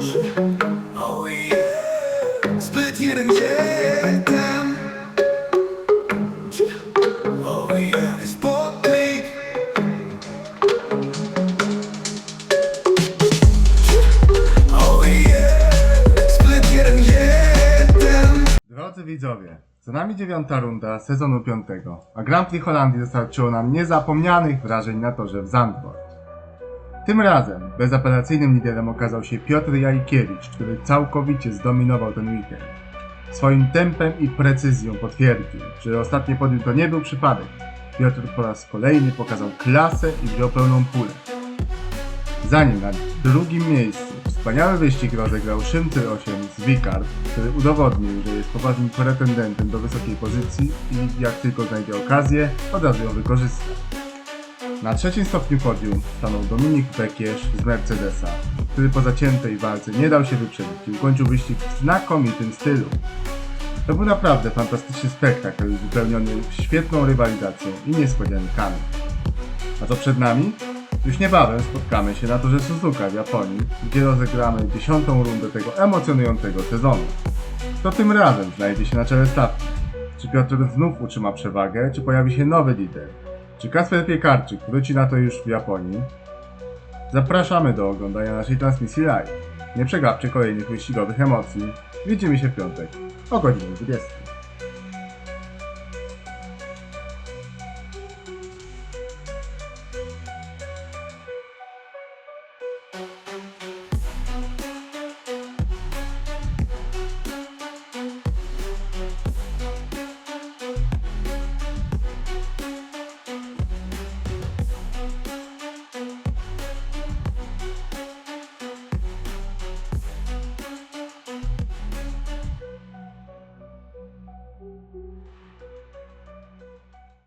Oh yeah Zbyt jeden jeden Oh yeah Spotlight Oh yeah Split jeden jeden Drodzy widzowie, za nami dziewiąta runda sezonu piątego, a Grand Prix Holandii dostarczyło nam niezapomnianych wrażeń na torze w Zandvoort. Tym razem bezapelacyjnym liderem okazał się Piotr Jajkiewicz, który całkowicie zdominował ten weekend. Swoim tempem i precyzją potwierdził, że ostatnie podium to nie był przypadek. Piotr po raz kolejny pokazał klasę i wziął pełną pulę. Za nim na drugim miejscu wspaniały wyścig rozegrał Szymcyr 8 z Wikard, który udowodnił, że jest poważnym pretendentem do wysokiej pozycji i jak tylko znajdzie okazję, od razu ją wykorzysta. Na trzecim stopniu podium stanął Dominik Bekierz z Mercedesa, który po zaciętej walce nie dał się wyprzedzić i ukończył wyścig w znakomitym stylu. To był naprawdę fantastyczny spektakl wypełniony świetną rywalizacją i niespodziankami. A co przed nami? Już niebawem spotkamy się na torze Suzuka w Japonii, gdzie rozegramy dziesiątą rundę tego emocjonującego sezonu. Kto tym razem znajdzie się na czele stawki? Czy Piotr znów utrzyma przewagę, czy pojawi się nowy lider? Czy Kasper Piekarczyk wróci na to już w Japonii? Zapraszamy do oglądania naszej transmisji live. Nie przegapcie kolejnych wyścigowych emocji. Widzimy się w piątek o godzinie 20.